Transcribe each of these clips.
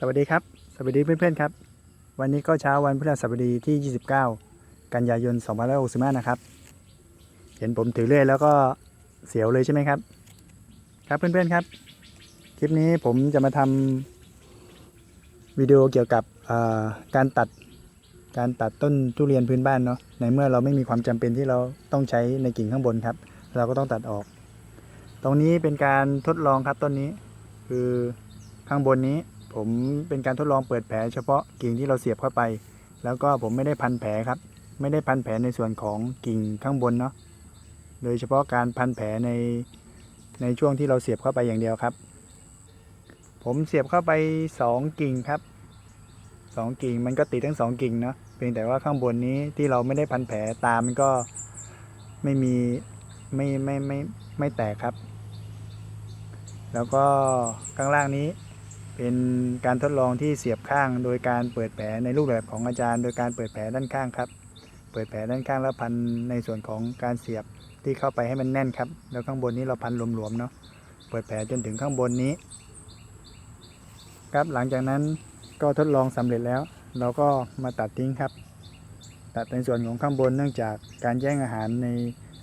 สวัสดีครับ สวัสดีเพื่อนๆครับ วันนี้ก็เช้าวันพฤหัสบดีที่ 29 กันยายน2565 นะครับ เห็นผมถือเลื่อยแล้วก็เสียวเลยใช่ไหมครับ ครับเพื่อนๆครับ คลิปนี้ผมจะมาทำวิดีโอเกี่ยวกับการตัดการตัดต้นทุเรียนพื้นบ้านเนาะ ในเมื่อเราไม่มีความจำเป็นที่เราต้องใช้ในกิ่งข้างบนครับ เราก็ต้องตัดออก ตรงนี้เป็นการทดลองครับต้นนี้ คือข้างบนนี้ ผมเป็นการทดลองเปิดแผลเฉพาะกิ่งที่เราเสียบเข้าไป แล้วก็ผมไม่ได้พันแผลครับ ไม่ได้พันแผลในส่วนของกิ่งข้างบนเนาะโดยเฉพาะการพันแผลในในช่วงที่เราเสียบเข้าไปอย่างเดียวครับ ผมเสียบเข้าไปสองกิ่งครับสองกิ่งมันก็ติดทั้งสองกิ่งเนาะเพียงแต่ว่าข้างบนนี้ที่เราไม่ได้พันแผลตามันก็ไม่มีไม่ไม่ไม่ไม่แตกครับ แล้วก็ข้างล่างนี้ เป็นการทดลองที่เสียบข้างโดยการเปิดแผลในรูปแบบของอาจารย์ โดยการเปิดแผลด้านข้างครับ เปิดแผลด้านข้างแล้วพันในส่วนของการเสียบที่เข้าไปให้มันแน่นครับ แล้วข้างบนนี้เราพันหลวมๆเนาะ เปิดแผลจนถึงข้างบนนี้ ครับหลังจากนั้นก็ทดลองสำเร็จแล้ว เราก็มาตัดทิ้งครับ ตัดในส่วนของข้างบนเนื่องจากการแย่งอาหารใน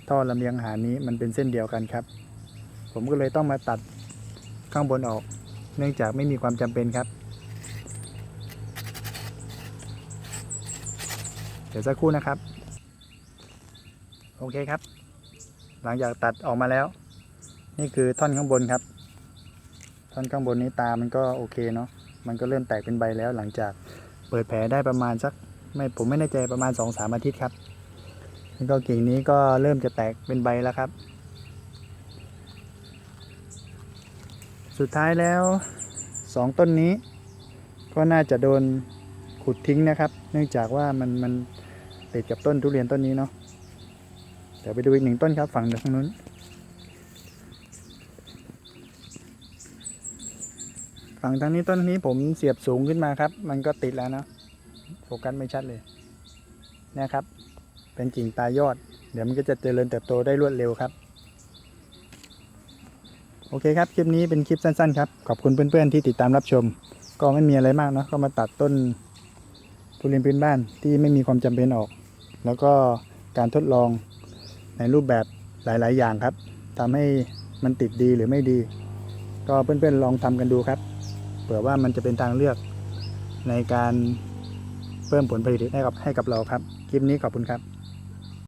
ท่อลำเลียงอาหารนี้มันเป็นเส้นเดียวกันครับ ผมก็เลยต้องมาตัดข้างบนออก เนื่องจากไม่มีความจำเป็นครับ เดี๋ยวสักครู่นะครับ โอเคครับ หลังจากตัดออกมาแล้ว นี่คือท่อนข้างบนครับ ท่อนข้างบนนี้ตามันก็โอเคเนาะมันก็เริ่มแตกเป็นใบแล้ว หลังจากเปิดแผลได้ประมาณสักไม่ผมไม่แน่ใจประมาณ2อสามอาทิตย์ครับแล้วก็กิ่งนี้ก็เริ่มจะแตกเป็นใบแล้วครับ สุดท้ายแล้วสองต้นนี้ ก็น่าจะโดนขุดทิ้งนะครับ เนื่องจากว่ามันมันติดกับต้นทุเรียนต้นนี้เนาะเดี๋ยวไปดูอีกหนึ่งต้นครับฝั่งทางนู้น ฝั่งทางนี้ต้นนี้ผมเสียบสูงขึ้นมาครับ มันก็ติดแล้วนะโฟกัสไม่ชัดเลยนะครับ เป็นกิ่งตายยอด เดี๋ยวมันก็จะเจริญเติบโตได้รวดเร็วครับ โอเคครับ คลิปนี้เป็นคลิปสั้นๆครับ ขอบคุณเพื่อนๆที่ติดตามรับชม ก็ไม่มีอะไรมากเนาะก็มาตัดต้นทุเรียนพื้นบ้านที่ไม่มีความจำเป็นออก แล้วก็การทดลองในรูปแบบหลายๆ อย่างครับทำให้มันติดดีหรือไม่ดี ก็เพื่อนๆลองทำกันดูครับ เผื่อว่ามันจะเป็นทางเลือกในการเพิ่มผลผลิตให้กับให้กับเราครับ คลิปนี้ขอบคุณครับ